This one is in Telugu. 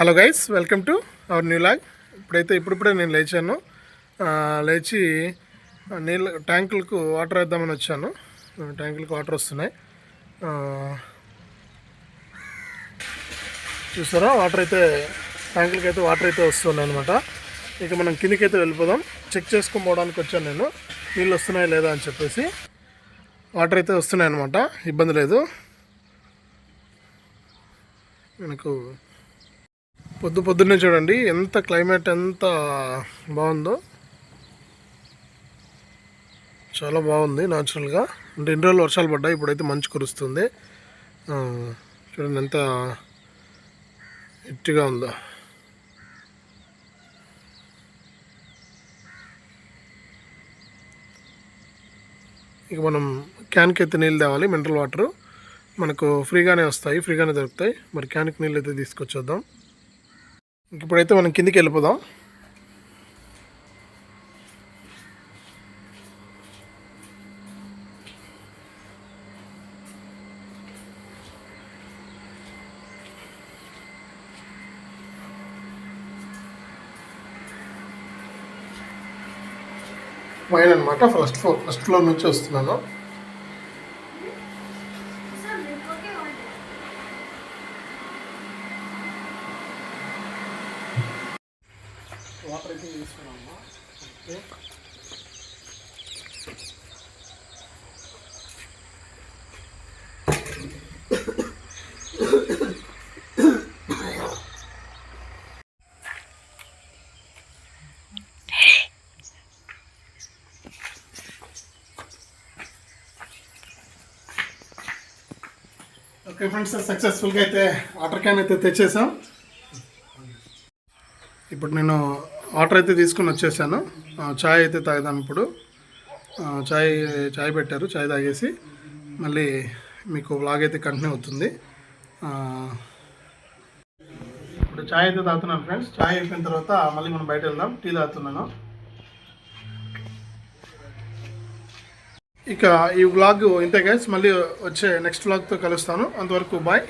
Hello guys welcome to our new vlog. ఇప్పుడైతే ఇప్పుడిప్పుడే నేను లేచాను. లేచి నీళ్ళు నీళ్ళ ట్యాంకులకు వాటర్ వేద్దామని వచ్చాను. ట్యాంకులకు వాటర్ వస్తున్నాయి. చూసారా? వాటర్ అయితే ట్యాంకులకి అయితే వాటర్ అయితే వస్తున్నాయి అనమాట ఇక మనం కిందికి అయితే వెళ్ళిపోదాం. చెక్ చేసుకొని పోవడానికి వచ్చాను నేను. నీళ్ళు వస్తున్నాయా లేదా అని చెప్పేసి. వాటర్ అయితే వస్తున్నాయి అనమాట ఇబ్బంది లేదు. మనకు పొద్దు పొద్దున్నే చూడండి. ఎంత క్లైమేట్ ఎంత బాగుందో. చాలా బాగుంది న్యాచురల్గా అంటే ఇన్ని రోజులు వర్షాలు పడ్డాయి. ఇప్పుడైతే మంచు కురుస్తుంది. చూడండి ఎంత ఎట్టిగా ఉందో. ఇక మనం క్యాన్కి అయితే నీళ్ళు తేవాలి. మినరల్ వాటర్ మనకు ఫ్రీగానే వస్తాయి. ఫ్రీగానే దొరుకుతాయి. మరి క్యాన్కి నీళ్ళు అయితే తీసుకొచ్చేద్దాం. ఇప్పుడైతే మనం కిందికి వెళ్ళిపోదాం. పైన అనమాట ఫస్ట్ ఫ్లోర్ ఫస్ట్ ఫ్లోర్ నుంచి వస్తున్నాను. వాటర్ అయితే తీసుకున్నాము ఓకే. ఓకే ఫ్రెండ్స్ సక్సెస్ఫుల్గా అయితే వాటర్ క్యాన్ అయితే తెచ్చేసాం. ఇప్పుడు నేను వాటర్ అయితే తీసుకుని వచ్చేసాను. ఛాయ్ చాయ్ అయితే తాగుదాం ఇప్పుడు. ఛాయ్ చాయ్ చాయ్ పెట్టారు చాయ్ తాగేసి మళ్ళీ మీకు వ్లాగ్ అయితే కంటిన్యూ అవుతుంది. ఇప్పుడు చాయ్ అయితే తాగుతున్నాను ఫ్రెండ్స్ చాయ్ అయిపోయిన తర్వాత మళ్ళీ మనం బయట వెళ్దాం. టీ తాగుతున్నాను. ఇక ఈ వ్లాగ్ ఇంతే గైస్ మళ్ళీ వచ్చే నెక్స్ట్ వ్లాగ్తో కలుస్తాను. అంతవరకు బాయ్